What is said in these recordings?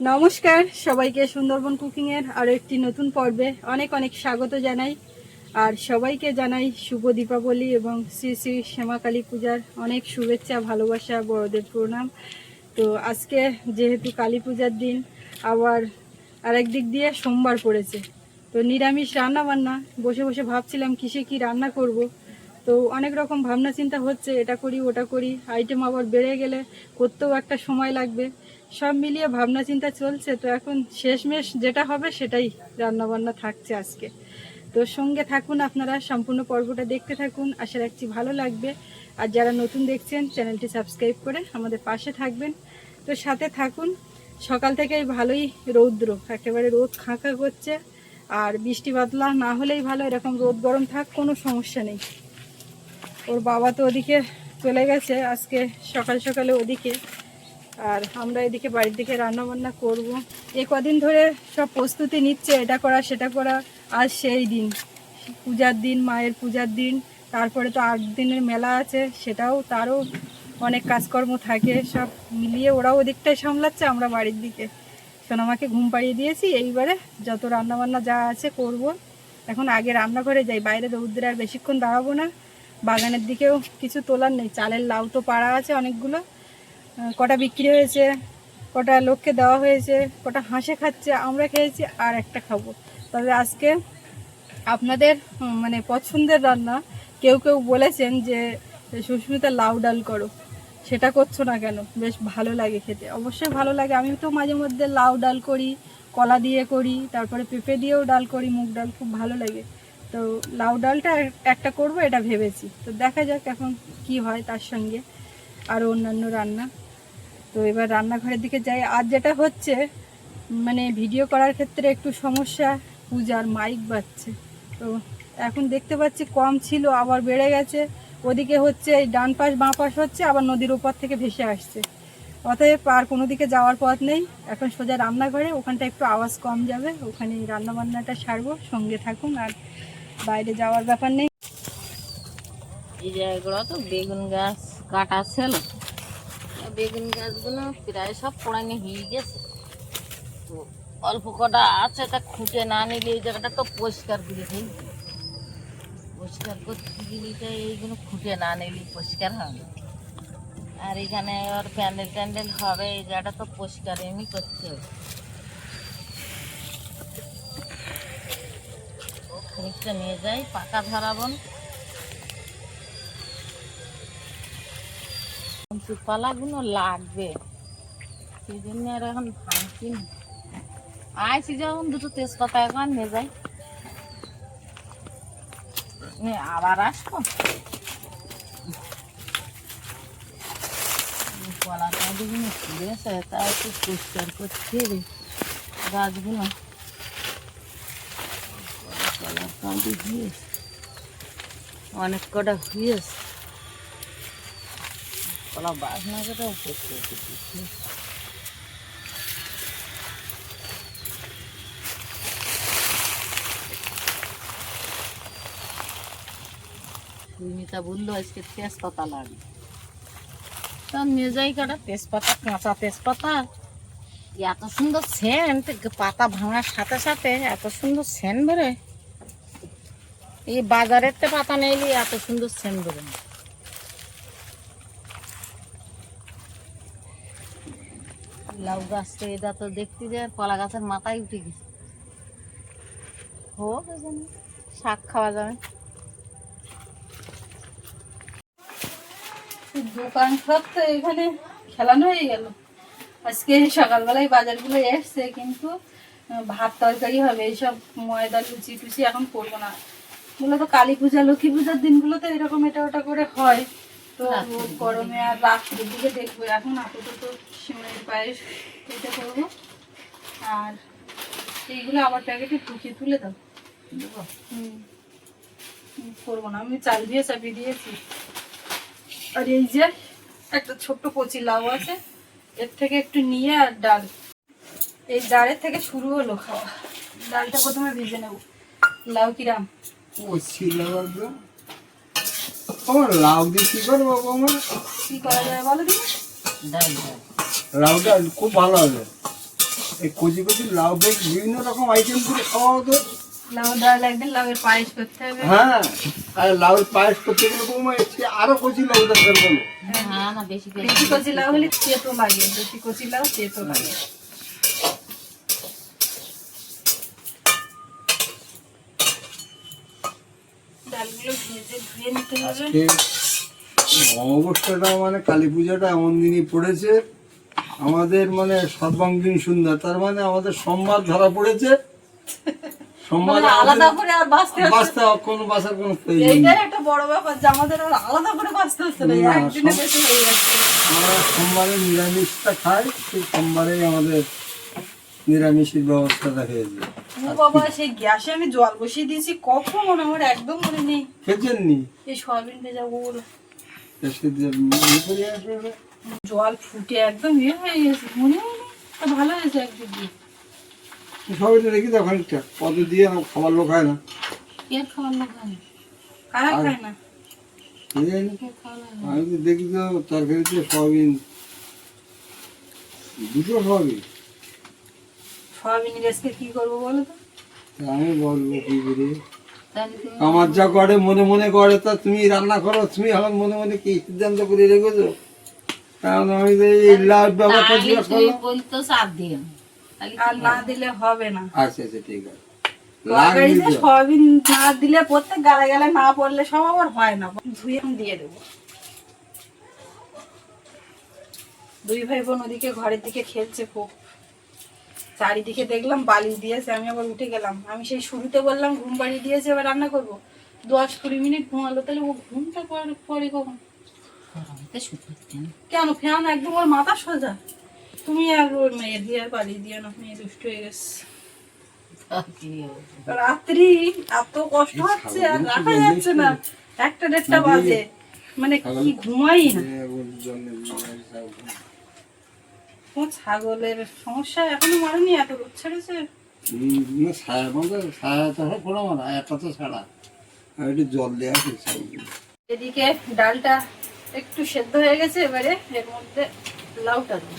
নমস্কার, সবাইকে সুন্দরবন কুকিং এর আরও একটি নতুন পর্বে অনেক অনেক স্বাগত জানাই। আর সবাইকে জানাই শুভ দীপাবলি এবং শ্রী শ্রী শ্যামা কালী পূজার অনেক শুভেচ্ছা, ভালোবাসা, বড়দের প্রণাম। তো আজকে যেহেতু কালী পূজার দিন, আবার আরেক দিক দিয়ে সোমবার পড়েছে। তো নিরামিষ রান্না বান্না বসে বসে ভাবছিলাম কিসে কি রান্না করব। তো অনেক রকম ভাবনা চিন্তা হচ্ছে, এটা করি, ওটা করি আইটেম আবার বেড়ে গেলে করতেও একটা সময় লাগবে। সব মিলিয়ে ভাবনা চিন্তা চলছে, তো এখন শেষমেশ যেটা হবে সেটাই রান্না বান্না থাকছে আজকে। তো সঙ্গে থাকুন আপনারা, সম্পূর্ণ পর্বটা দেখতে থাকুন, আশা রাখছি ভালো লাগবে। আর যারা নতুন দেখছেন, চ্যানেলটি সাবস্ক্রাইব করে আমাদের পাশে থাকবেন। তো সাথে থাকুন, সকাল থেকেই ভালোই রৌদ্র, একেবারে রোদ খাঁকা করছে, আর বৃষ্টি বাদলা না হলেই ভালো, এরকম রোদ গরম থাক, কোনো সমস্যা নেই। ওর বাবা তো ওদিকে চলে গেছে, আজকে সকাল সকালে ওদিকে। আর আমরা এদিকে বাড়ির দিকে রান্না বান্না করব। এ কদিন ধরে সব প্রস্তুতি নিচ্ছে, এটা করা, সেটা করা। আর সেই দিন, পূজার দিন, মায়ের পূজার দিন, তারপরে তো আট দিনের মেলা আছে, সেটাও তারও অনেক কাজকর্ম থাকে। সব মিলিয়ে ওরাও ওদিকটাই সামলাচ্ছে, আমরা বাড়ির দিকে। সোনামাকে ঘুম পাড়িয়ে দিয়েছি, এইবারে যত রান্না বান্না যা আছে করব। এখন আগে রান্নাঘরে যাই, বাইরে রৌদ্রে আর বেশিক্ষণ দাঁড়াবো না। বাগানের দিকেও কিছু তোলার নেই, চালের লাউ তো পাড়া আছে অনেকগুলো। কটা বিক্রি হয়েছে, কটা লোককে দেওয়া হয়েছে, কটা হাঁসে খাচ্ছে, আমরা খেয়েছি আর একটা খাব। তবে আজকে আপনাদের মানে পছন্দের রান্না, কেউ কেউ বলেছেন যে সুস্মিতা লাউ ডাল করো। সেটা করছ না কেন? বেশ ভালো লাগে খেতে। অবশ্যই ভালো লাগে। আমি তো মাঝে মধ্যে লাউ ডাল করি, কলা দিয়ে করি, তারপরে পেঁপে দিয়েও ডাল করি, মুগ ডাল, খুব ভালো লাগে। তো লাউ ডালটা একটা করব, এটা ভেবেছি। তো দেখা যাক এখন কি হয় তার সঙ্গে আরও অন্যান্য রান্না। তো এবার রান্নাঘরের দিকে যাই। আর যেটা হচ্ছে মানে ভিডিও করার ক্ষেত্রে একটু সমস্যা, পূজার মাইক বাজছে। তো এখন দেখতে পাচ্ছি কম ছিল, আবার বেড়ে গেছে। ওদিকে হচ্ছে এই ডান পাশ, বাঁ পাশ হচ্ছে, আবার নদীর ওপর থেকে ভেসে আসছে। অতএব আর কোনো দিকে যাওয়ার পথ নেই। এখন সোজা রান্নাঘরে, ওখানটা একটু আওয়াজ কম যাবে। ওখানে রান্না বান্নাটা সারবো, সঙ্গে থাকুন, আর বাইরে যাওয়ার ব্যাপার নেই। এই জায়গাগুলো তো বেগুন গাছ কাটা ছিল। বেগুন গাছগুলো প্রায় সব পোড়ানি হয়ে গেছে। তো অল্প কটা আছে, তা খুঁটে না নিলে এই জায়গাটা তো পরিষ্কার করে দিই। পরিষ্কার করতে গেলে তো এইগুলো খুঁটে না নিলে পরিষ্কার হবে আর এখানে ওর প্যান্ডেল ট্যান্ডেল হবে, এই জায়গাটা তো পরিষ্কার এমনি করতে হবে। নিয়ে যাই, পাকা ধরাবন। কিন্তু পালাগুলো লাগবে। সেই জন্য আর এখন ভাঙছি না। আইসি যখন দুটো তেজপাতা এখন নিয়ে যাই। আবার আসব? কলা কাঁদিগুলো ফুলেছে তা একটু পরিষ্কার করতে রে গাছগুলো। কলার কাঁদি হয়েছে। অনেক কটা হয়েছে। কলা বাসনা করে পরিষ্কার করতে বলল আজকে তেজপাতা লাগবে। তা নিয়ে যাই কাটা। তেজপাতা কাঁচা তেজপাতা। এত সুন্দর সেন্ট পাতা ভাঙার সাথে সাথে এত সুন্দর সেন্ট বেরোয় এই বাজারের তে পাতা নেইলে এত সুন্দর সেন্ট বেরোয় লাউ গাছটা এটা তো দেখতে যায় কলা গাছের মাথায় উঠে গেছে। হোক এখানে শাক খাওয়া যাবে। দোকান সব তো এখানে খেলানো হয়ে গেল। আজকে সকালবেলায় বাজারগুলো এসছে, কিন্তু ভাত তরকারি হবে, এইসব ময়দা লুচি টুচি এখন করব না। মূলত কালী পূজা, লক্ষ্মী পূজার দিনগুলোতে এরকম এটা ওটা করে হয়। তো রাত্রির গরমে আর রাত্রির দিকে দেখব। এখন আপাতত সিমের পায়েস এটা করব। আর এইগুলো আবার প্যাকেটে ঢুকিয়ে তুলে দাও। হুম। হুম, করব না। আমি চাল দিয়ে চাপিয়ে দিয়েছি। আর এই যে একটা ছোট্ট কচি লাউ আছে এর থেকে একটু নিয়ে আর ডাল। এই ডালের থেকে শুরু হলো খাওয়া। ডালটা প্রথমে ভেজে নেব। লাউ কিরাম? কচি লাগাবো ও লাউ দিয়ে কি করব আমার কি করা যায় বলো লাউটা খুব ভালো হবে। এই কচি কচি লাউ বেগ বিভিন্ন রকম আইটেম করে খাওয়া হতো। লাউ ডাল একদিন লাউয়ের পায়েস করতে হবে। হ্যাঁ আর লাউয়ের পায়েস করতে গেলে বৌমা আরও কচি লাউ দরকার বলো। হ্যাঁ না বেশি বেশি কচি লাউ হলে তেতো লাগে বেশি কচি লাউ তেতো লাগে ডালগুলো ভেজে ধুয়ে নিতে হবে আজকে অমাবস্যাটা মানে কালী পূজাটা এমন দিনই পড়েছে। আমাদের মানে সর্বাঙ্গীন সুন্দর তার মানে আমাদের সোমবার ধরা পড়েছে। সোমবার মানে আলাদা করে আর বাঁচতে বাঁচতে কোনো বাঁচার কোনো প্রয়োজন নেই। একটা বড় ব্যাপার যে আমাদের আর আলাদা করে বাঁচতে হচ্ছে না না, একদিনে বেশি হয়ে যাচ্ছে। আমরা সোমবারে নিরামিষটা খাই সেই সোমবারেই আমাদের নিরামিষের ব্যবস্থাটা হয়েছে ও বাবা সেই গ্যাসে আমি জল বসিয়ে দিয়েছি কখন আমার একদম মনে নেই। নি এই সয়াবিন ভেজা ওগুলো জল ফুটে একদম ইয়ে হয়ে গেছে মনে হয় তা ভালো হয়েছে একদিক দিয়ে। সবাই রেখে দাও খানিকটা। পদে দিয়ে না খাবার লোক হয় না। লোক হয় না? কারা খায় না? আমি তো দেখি তো তরকারিতে সয়াবিন। দুটো সয়াবিন। সয়াবিনের আজকে কি করব বলো তো? আমি বলব কি করে? আমার যা করে মনে মনে করে তা তুমি রান্না করো তুমি এখন মনে মনে কি সিদ্ধান্ত করে রেখেছো? কারণ আমি এই লাভ ব্যবহার বলতো চাপ তাহলে আর না দিলে হবে না। আচ্ছা আচ্ছা ঠিক আছে। তরকারিতে সয়াবিন না দিলে প্রত্যেক গালে গালে না পড়লে সব আবার হয় না। ধুয়ে আমি দিয়ে দেবো। দুই ভাই বোন ওদিকে ঘরের দিকে খেলছে খুব। চারিদিকে দেখলাম বালি দিয়েছে আমি আবার উঠে গেলাম। আমি সেই শুরুতে বললাম ঘুম বাড়ি দিয়েছে এবার রান্না করব। দশ কুড়ি মিনিট ঘুমালো তাহলে ও ঘুমটা পরে পরে কখন? কেন? ফ্যান একদম ওর মাথা সোজা। তুমি আর ওর মেয়ে দিয়ে আর বালি দিয়ে না মেয়ে দুষ্ট হয়ে গেছে? রাত্রি এত কষ্ট হচ্ছে আর রাখা যাচ্ছে না। একটা দেড়টা বাজে। মানে কি ঘুমাই না। ছাগলের সমস্যা এখনও মারেনি এত রোদ ছেড়েছে। ছায়া মতো ছায়া তো পড়ো না একটা তো ছাড়া। আর একটু জল দেওয়া এদিকে ডালটা একটু সেদ্ধ হয়ে গেছে এবারে এর মধ্যে লাউটা দেবো।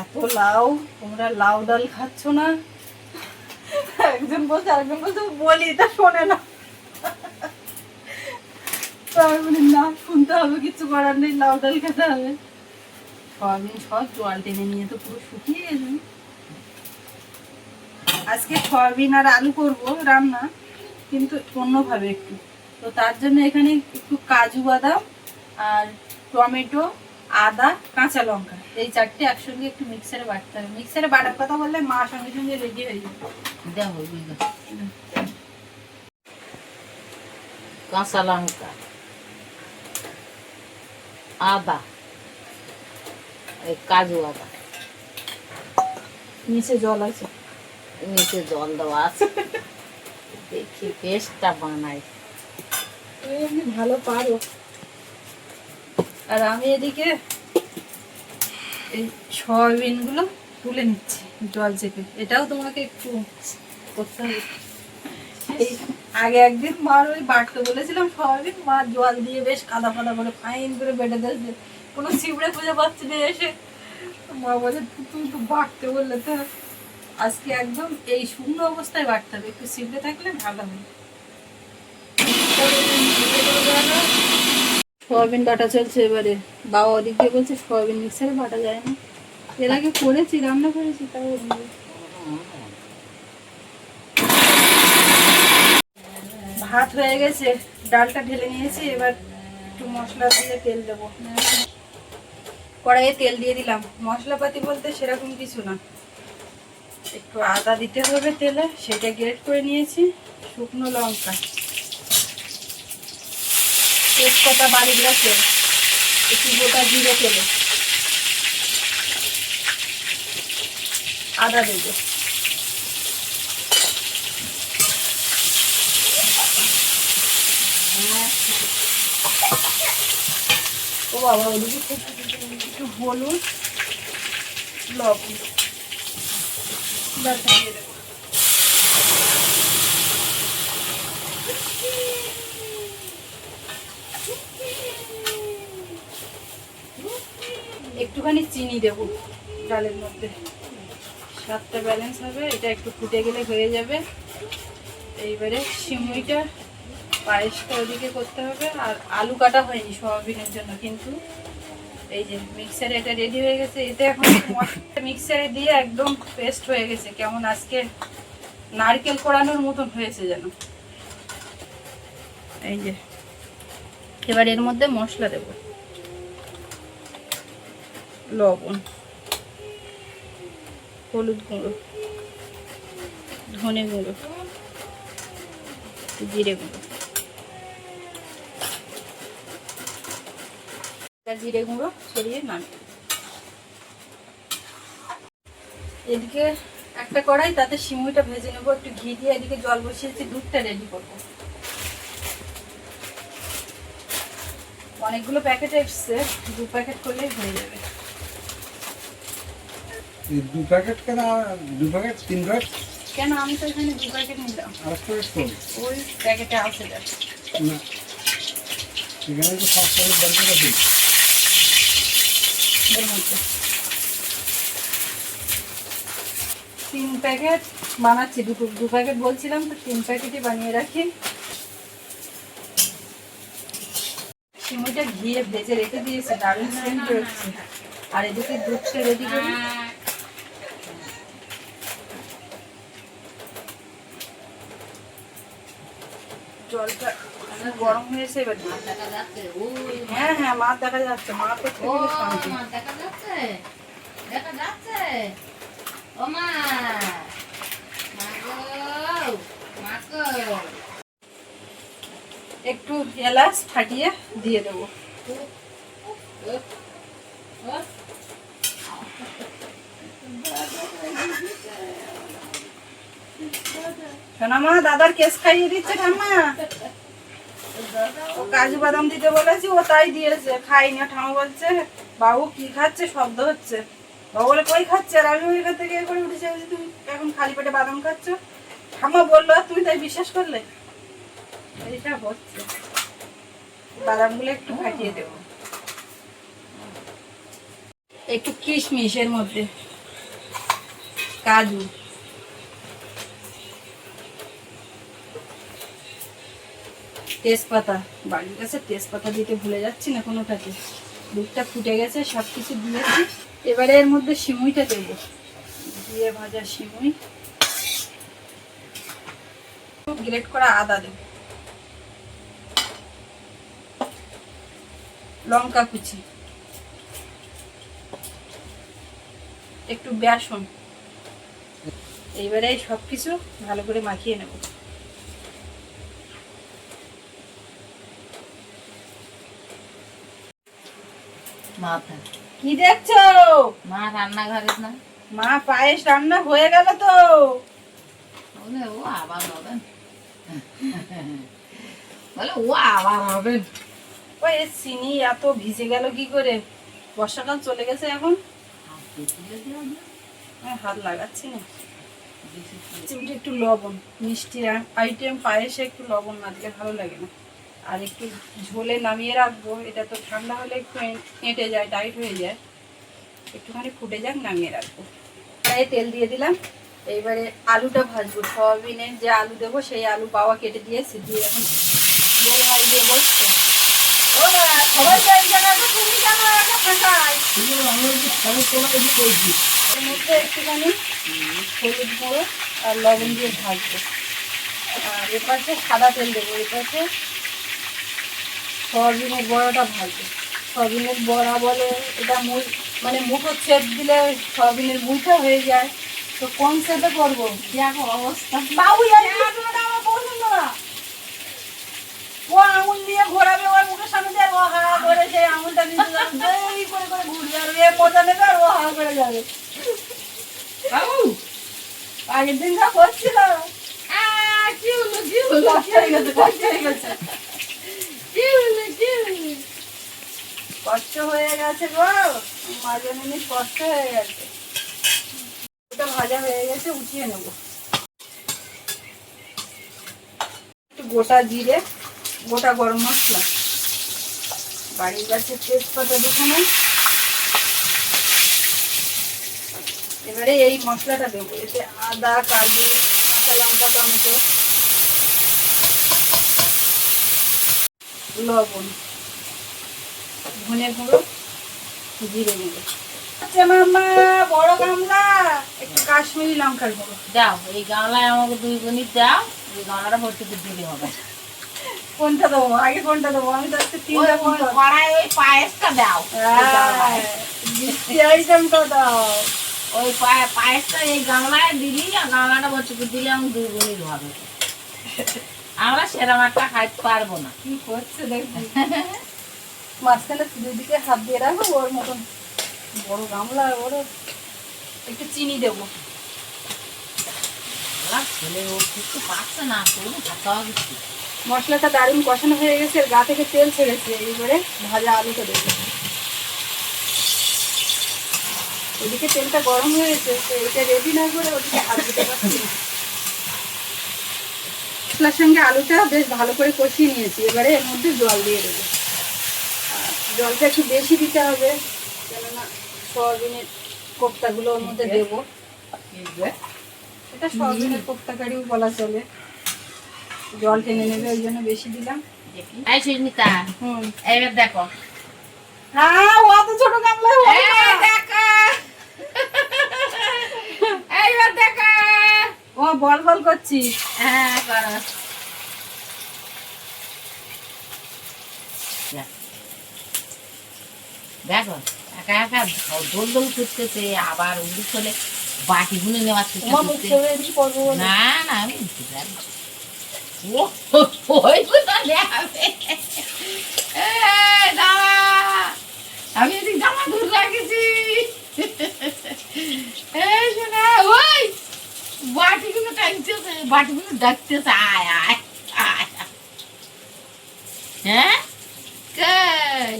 এত লাউ তোমরা লাউ ডাল খাচ্ছ না? একজন বলছে আরেকজন বলছে বলি তা শোনে না। তো আমি বলি না শুনতে হবে কিছু করার নেই লাউ ডাল খেতে হবে। সয়াবিন সব জল টেনে নিয়ে তো পুরো শুকিয়ে আজকে সয়াবিন আর আলু করব, রান্না, কিন্তু অন্যভাবে একটু। তো তার জন্য এখানে একটু কাজু বাদাম আর টমেটো, আদা, কাঁচা লঙ্কা, এই চারটে একসঙ্গে একটু মিক্সারে বাটতে হবে। মিক্সারে বাটার কথা বললে মা সঙ্গে সঙ্গে রেডি হয়ে যাবে কাঁচা লঙ্কা, আদা। এই কাজু আদা নিচে জল আছে? নিচে জল দেওয়া আছে। দেখি পেস্টটা বানাই। তুমি এমনি ভালো পারো আর আমি এদিকে এই সয়াবিনগুলো তুলে নিচ্ছি জল চেপে। এটাও তোমাকে একটু করতে হবে। এই আগে একদিন মার ওই বাটতে বলেছিলাম সয়াবিন মা জল দিয়ে বেশ কাদা ফাদা করে ফাইন করে বেটে দিয়েছে কোনো চিবড়ে খুঁজে পাচ্ছি না এসে। মা বলে, তুমি তো বাটতে বললে তো আজকে একদম এই শূন্য অবস্থায় বাটতে হবে। একটু চিবড়ে থাকলে ভালো হবে সয়াবিন বাটা চলছে এবারে। বাবা ওদিক দিয়ে বলছে সয়াবিন মিক্সারে বাটা যায় না। এর আগে করেছি, রান্না করেছি, তাও ভাত হয়ে গেছে, ডালটা ঢেলে নিয়েছি, এবার একটু মশলা দিয়ে তেল দেবো। কড়াইয়ে তেল দিয়ে দিলাম। মশলাপাতি বলতে সেরকম কিছু না। একটু আদা দিতে হবে তেলে, সেটা গ্রেট করে নিয়েছি, শুকনো লঙ্কা। তেজপাতা বাড়ি গেছে একটু গোটা জিরে তেলে। আদা দেবো। ও বাবা, ওদিকে একটু হলুদ, লবণ। একটুখানি চিনি দেবো ডালের মধ্যে। স্বাদটা ব্যালেন্স হবে, এটা একটু ফুটে গেলে হয়ে যাবে। এইবারে সিমুইটা পায়েসটা ওদিকে করতে হবে, আর আলু কাটা হয়নি সোয়াবিনের জন্য, কিন্তু এই যে এটা রেডি হয়ে গেছে। এখন মিক্সারে দিয়ে একদম পেস্ট হয়ে গেছে। কেমন আজকে নারকেল কোড়ানোর মতন হয়েছে যেন। এই যে, এবার এর মধ্যে মশলা দেব। লবণ, হলুদ গুঁড়ো, ধনে গুঁড়ো জিরে গুঁড়ো। জিরে গুঁড়ো ছড়িয়ে নামিয়ে এদিকে একটা কড়াই তাতে সিমুইটা ভেজে নেব একটু ঘি দিয়ে এদিকে জল বসিয়েছি দুধটা রেডি করব। অনেকগুলো প্যাকেট এসছে দু প্যাকেট করলেই হয়ে যাবে। দু প্যাকেট কেন দু প্যাকেট তিন প্যাকেট কেন আমি তো এখানে দু প্যাকেট নিলাম। আর প্যাকেট কম ওই প্যাকেটে আসে না। এখানে তো সাত প্যাকেট দরকার আছে এর মধ্যে। তিন প্যাকেট বানাচ্ছি, দুটো দু প্যাকেট বলছিলাম তো, তিন প্যাকেটই বানিয়ে রাখি। সিমুইটা ঘিয়ে ভেজে রেখে দিয়েছে দারুণ সেন্ট হচ্ছে। আর এদিকে দুধটা রেডি করি। জলটা গরম হয়েছে এবার দিই। দেখা যাচ্ছে? ওই হ্যাঁ হ্যাঁ মাছ দেখা যাচ্ছে মা তো ও থেকে শান্তি। মা, দেখা যাচ্ছে? দেখা যাচ্ছে? ও মা মা গো মা গো। একটু এলাচ ফাটিয়ে দিয়ে দেবো। সোনামা দাদার কেস খাইয়ে দিচ্ছে ঠাম্মা। ও কাজু বাদাম দিতে বলেছি ও তাই দিয়েছে খাই না বলছে বাবু কি খাচ্ছে শব্দ হচ্ছে। বাবু বলে কই খাচ্ছে? আর আমি ওইখান থেকে করে উঠেছি তুমি এখন খালি পেটে বাদাম খাচ্ছ? ঠাম্মা বলল আর তুমি তাই বিশ্বাস করলে? এইটা হচ্ছে। বাদামগুলো একটু ফাটিয়ে দেবো। একটু কিশমিশের মধ্যে। কাজু। তেজপাতা। বাড়ির কাছে তেজপাতা দিতে ভুলে যাচ্ছি না কোনোটাতে। দুধটা ফুটে গেছে সব কিছু দিয়েছি। এবারে এর মধ্যে সিমুইটা দেব। দিয়ে ভাজা সিমুই। গ্রেট করা আদা দেব। লঙ্কা কুচি। একটু বেসন। এইবারে সব কিছু ভালো করে মাখিয়ে নেব। মাথা কি দেখছ? মা রান্নাঘরে না। মা পায়েস রান্না হয়ে গেল তো। বলে ও আবার হবেন বলে ও আবার হবেন ওই এ চিনি এত ভিজে গেল কি করে? বর্ষাকাল চলে গেছে এখন। আমি হাত লাগাচ্ছি না। একটু লবণ মিষ্টি আইটেম পায়েসে একটু লবণ না দিলে ভালো লাগে না। আর একটু ঝোলে নামিয়ে রাখব। এটা তো ঠান্ডা হলে একটু এঁটে যায় টাইট হয়ে যায়। একটুখানি ফুটে যাক, নামিয়ে রাখব। তাই তেল দিয়ে দিলাম। এইবারে আলুটা ভাজবো। সয়াবিনের যে আলু দেবো, সেই আলু বাবা কেটে দিয়েছি দিয়ে এখন বড় মাছ দিয়ে বসছে। একটুখানি গুঁড়ো আর লবণ দিয়ে ভাজবো। আর এ পাশে সাদা তেল দেবো এ পাশে সয়াবিনের বড়াটা ভাজবো সয়াবিনের বড়া বলে এটা মুই মানে মুঠো ছেদ দিলে সয়াবিনের মুঠা হয়ে যায়। তো কোন সেটে করব? দেখো অবস্থা। বাবু ও আঙুল ঘোরাবে ওর মুখের সামনে দিয়ে ও হা করে সেই আঙুলটা করে করে ঘুরবে আর এ মজা নেবে আর ও হা করে যাবে। বাবু! আগের দিন যা করছিল কি হলো কি হলো? কষ্ট হয়ে গেছে কষ্ট হয়ে গেছে। কি কি কষ্ট হয়ে গেছে গো। মাঝে মিনিট কষ্ট হয়ে গেছে। ওটা ভাজা হয়ে গেছে, উঠিয়ে নেব। একটু গোটা জিরে, গোটা গরম মশলা। বাড়ির কাছে তেজপাতা দুখানে। এবারে এই মশলাটা দেবো। এতে আদা, কাজু, কাঁচা লঙ্কা, টমেটো। লবণ ধনে গুঁড়ো জিরে গুঁড়ো। আচ্ছা মামা বড় গামলা একটু কাশ্মীরি লঙ্কার গুঁড়ো। দাও এই গামলায় আমাকে দুই মিনিট দাও ওই গামলাটা ভর্তি করে দিলে হবে। কোনটা দেবো? আগে কোনটা দেবো? আমি তো আজকে ওই তিনটা কড়াই ওই পায়েসটা দাও আইটেমটা দাও। ওই পায়েসটা এই গামলায় দিলি আর গামলাটা ভর্তি করে দিলে আমি দুই মিনিট হবে। আমরা সেরকম একটা খাইতে পারব না। কি করছে দেখবি? মাঝখানে দুদিকে হাত দিয়ে রাখো ওর মতন বড় গামলা ওর একটু চিনি দেবো। ছেলে ও কিছু পাচ্ছে না তবু খাতে হবে মশলাটা দারুণ কষানো হয়ে গেছে গা থেকে তেল ছেড়েছে এইবারে ভাজা আলুটা দেবো। ওদিকে তেলটা গরম হয়েছে তো এটা রেডি না করে ওদিকে হাত দিতে পারছি না। মশলার সঙ্গে আলুটা বেশ ভালো করে কষিয়ে নিয়েছি। এবারে এর মধ্যে জল দিয়ে দেবো। জলটা একটু বেশি দিতে হবে কেননা সয়াবিনের কোপ্তাগুলো ওর মধ্যে দেবো। এটা সয়াবিনের কোপ্তাকারিও বলা চলে। জল টেনে নেবে ওই জন্য বেশি দিলাম। দেখি এই সুস্মিতা হুম। এইবার দেখো। হ্যাঁ অত ছোট গামলা দেখো এইবার দেখো ও বল বল করছি হ্যাঁ করো। দেখো। একা একা দোল দোল করতেছে আবার উল্লু চলে বাটি গুনে নেওয়ার চেষ্টা করছে। না না আমি ও আমি এদিক জামা দূর রাখেছি। এই শোনা ওই! বাটিগুলো টানতেছে বাটিগুলো ডাকতেছে আয় আয় আয় হ্যাঁ কই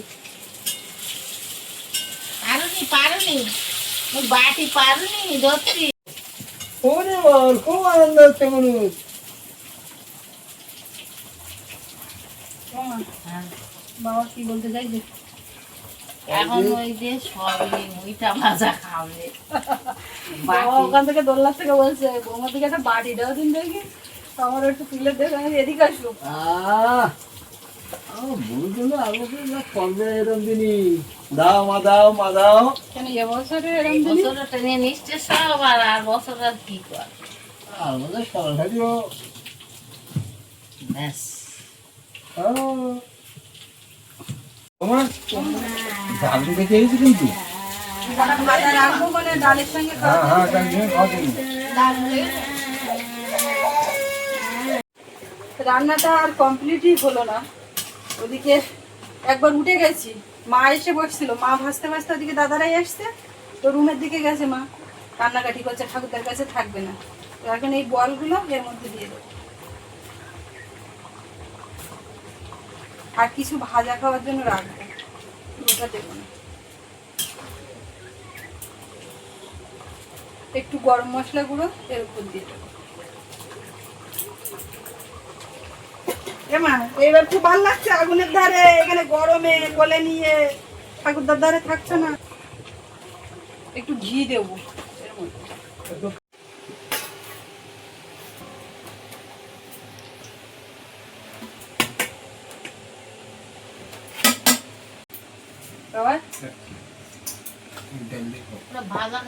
পারুনি পারুনি ওই বাটি পারুনি ধরছি ওরে বল খুব আনন্দ হচ্ছে মানুষ ওমা, হ্যাঁ বাবা কি বলতে চাইছে এখন ওই যে ওইটা ভাজা খাবে। ওখান থেকে দোল্লার থেকে বলছে বৌমার দিকে একটা বাটি দাও দিন দেখি। আমার একটু তুলে দেখো আমি এদিকে দিনই। দাও মা দাও মা দাও। কেন এবছরে এরকম? বছরটা টেনে নিচ্ছে সব আর আর বছর আর কি কর? আমাদের সরাসরিও ব্যাস। তোমার হ্যাঁ হ্যাঁ। রান্নাটা আর কমপ্লিটই হলো না। ওদিকে একবার উঠে গেছি। মা এসে বসছিল। মা ভাসতে ভাসতে ওদিকে দাদারাই আসছে তো রুমের দিকে গেছে মা। কান্নাকাটি করছে, ঠাকুরদার কাছে থাকবে না। তো এখন এই বলগুলো এর মধ্যে দিয়ে দেবো। আর কিছু ভাজা খাওয়ার জন্য রাখব। ওটা দেবো না। একটু গরম মশলা গুঁড়ো এর উপর দিয়ে দেবো। এবার খুব ভালো লাগছে আগুনের ধারে এখানে গরমে কোলে নিয়ে। ঠাকুরদার ধারে থাকছে না। একটু ঘি দেবো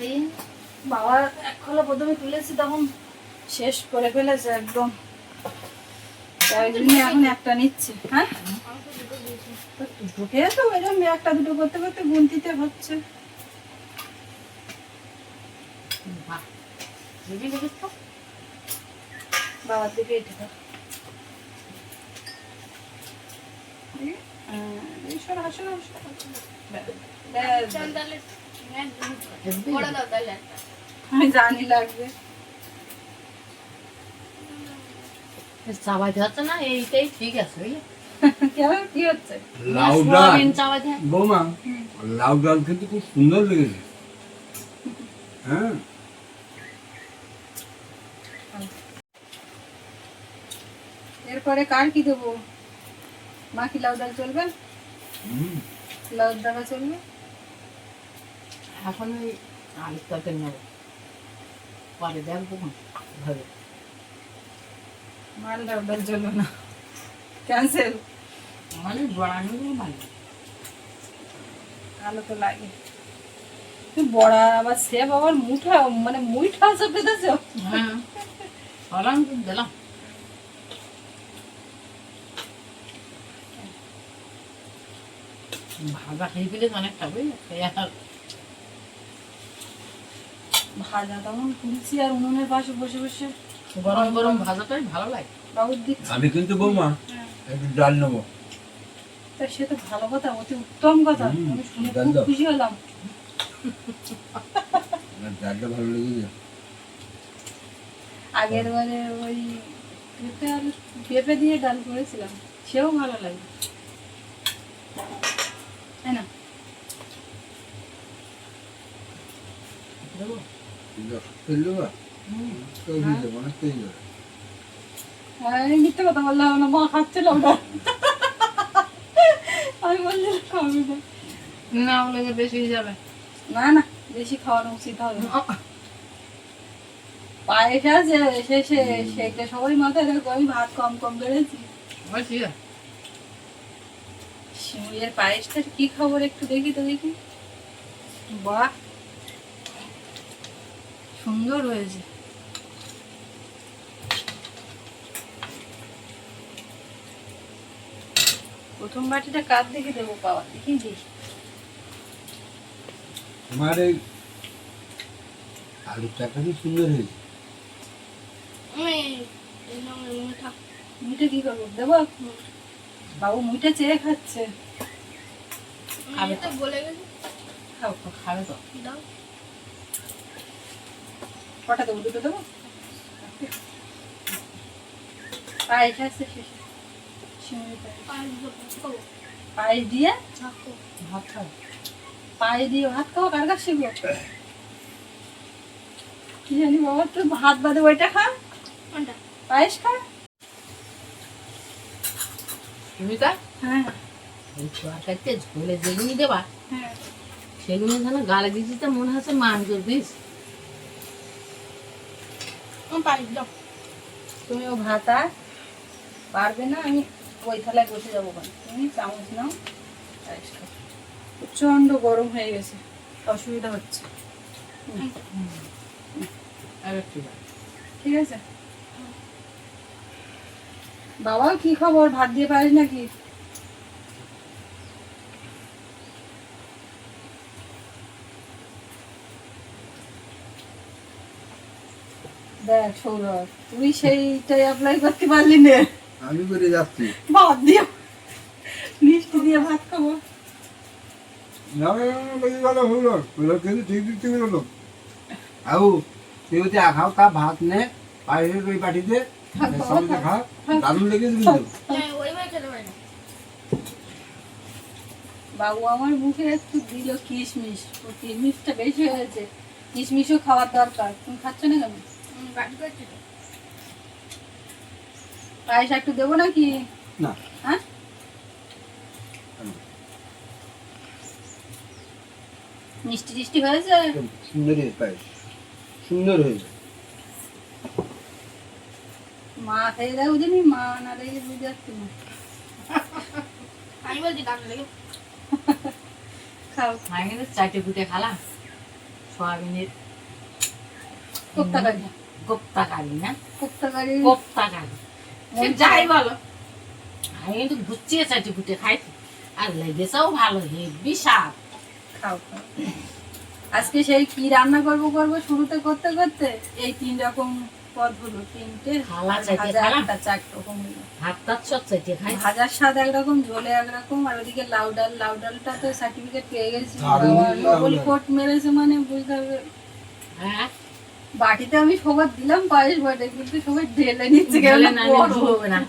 ভাজা বাবা এক খোলা প্রথমে তুলেছি তখন শেষ করে ফেলেছে একদম। তাই জন্য এখন একটা নিচ্ছে হ্যাঁ? ঢুকে তো ওই জন্য একটা দুটো করতে করতে গুনতিতে হচ্ছে। বাবার দিকে এটা। ব্যাস, ব্যাস, ব্যাস। আমি জানি লাগবে। চাবাইতে হচ্ছে না এইটাই ঠিক আছে কি হচ্ছে? লাউ ডাল। বৌমা। লাউ ডাল কিন্তু খুব সুন্দর লেগেছে। হ্যাঁ। এরপরে কার কি দেবো? মা কি লাউ ডাল চলবে? লাউ ডাল চলবে? এখন ওই আলুর তরকারি নেব। পরে দেখব ভাবে মালটা ওটার জন্য না। ক্যান্সেল মানে বড়ানোগুলো ভালো ভালো তো লাগে। বড়া আবার সেব আবার মুঠা মানে মুইঠা আছে পেতেছে হ্যাঁ। দিলাম। ভাজা খেয়ে ফেলে অনেকটা বুঝলে? ভাজা তখন তুলছি আর উনুনের পাশে বসে বসে গরম গরম ভাজাটাই ভালো লাগে। বাবুর দিচ্ছি আমি কিন্তু বৌমা হ্যাঁ। একটু ডাল নেব। তা সে তো ভালো কথা অতি উত্তম কথা। আমি শুনে খুব খুশি হলাম। ডালটা ভালো লেগেছে। আগের বারে ওই পেঁপে আলু পেঁপে দিয়ে ডাল করেছিলাম সেও ভালো লাগে। তাই না? হ্যাঁ পায়েস আছে শেষে সেটা সবাই মাথায় রাখব আমি ভাত কম কম বেড়েছি বেশি শিমুয়ের পায়েসটার কি খবর একটু দেখি তো দেখি বাহ সুন্দর হয়েছে। প্রথম বাটিটা কার দেখে দেবো পাওয়া দেখি দেখি। আমার এই আলুর চাকাটি সুন্দর হয়েছে। মুইটা কি করব? দেবো বাবু মুইটা চেয়ে খাচ্ছে। খাবে তো খাও তো, খাবে তো। কটা দেবো? দুটো দেবো? পায়েস আছে পায়েস দিয়ে ভাত খাও পায়ে দিয়ে ভাত খাওয়া কার কাছে শিখব? কি জানি বাবা তুই ভাত বাদে ওইটা খা। পায়েস খা। তা হ্যাঁ। এই ঝোলে যেগুলি দেবা? হ্যাঁ। সেগুলো যেন গালে দিচ্ছি তো মনে হচ্ছে মাংস দিস তুমি ও ভাত আর পারবে না আমি ওই থালায় বসে যাব তুমি চামচ নাও প্রচণ্ড গরম হয়ে গেছে অসুবিধা হচ্ছে। ঠিক আছে? বাবা কি খবর? ভাত দিয়ে পারিস নাকি? দেখ সৌরভ তুই সেইটাই অ্যাপ্লাই করতে পারলি না। আমি করে যাচ্ছি। ভাত দিয়ে মিষ্টি দিয়ে ভাত খাব। আউ তুই তা ভাত নে পায়ের ওই সঙ্গে খা দারুণ বাবু আমার মুখে একটু দিল কিশমিশ। ও কিশমিশটা বেশি হয়েছে। কিশমিশও খাওয়ার দরকার। তুমি খাচ্ছ না কেন? পায়েস একটু দেবো নাকি? না। হ্যাঁ? মিষ্টি টিষ্টি হয়েছে? একদম পায়েস। সুন্দর হয়েছে। মা খেয়ে দেয় বুঝিনি মা না দেখে বুঝতে পারছি না। খাও। আমি কিন্তু চারটে ফুটে খালাম সয়াবিনের। কোপ্তা কোপ্তা কারি না? কোপ্তা কারি কোপ্তা কারি যাই বলো। আমি কিন্তু গুছিয়ে চারটে ফুটে খাইছি। আর লেগেছেও ভালো হেভি স্বাদ। খাও খাও। আজকে সেই কি রান্না করব করব শুরুতে করতে করতে এই তিন রকম পদ হলো তিনটে খালা আর চাইতে ভাজা চার রকম। হলো তাত সব চাইতে খাই? ভাজার স্বাদ একরকম ঝোলে একরকম আর ওদিকে লাউ ডাল লাউ ডালটা তো সার্টিফিকেট পেয়ে গেছি। কোট মেরেছে মানে বুঝতে হবে হ্যাঁ? বাটিতে আমি সবার দিলাম পায়েস বাটে কিন্তু সবাই ঢেলে নিচ্ছে ঢেলে না হবে না।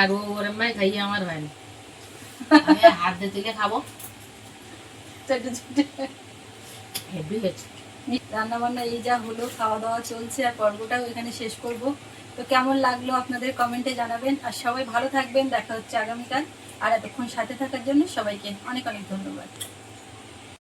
আর ও ওরে মাই খাইয়ে আমার হয় না। আমি হাত দিয়ে তুলে খাব। হেভি হয়েছে। রান্না বান্না এই যা হলো খাওয়া দাওয়া চলছে আর পর্বটাও এখানে শেষ করব। তো কেমন লাগল আপনাদের কমেন্টে জানাবেন। আর সবাই ভালো থাকবেন দেখা হচ্ছে আগামীকাল। আর এতক্ষণ সাথে থাকার জন্য সবাইকে অনেক অনেক ধন্যবাদ।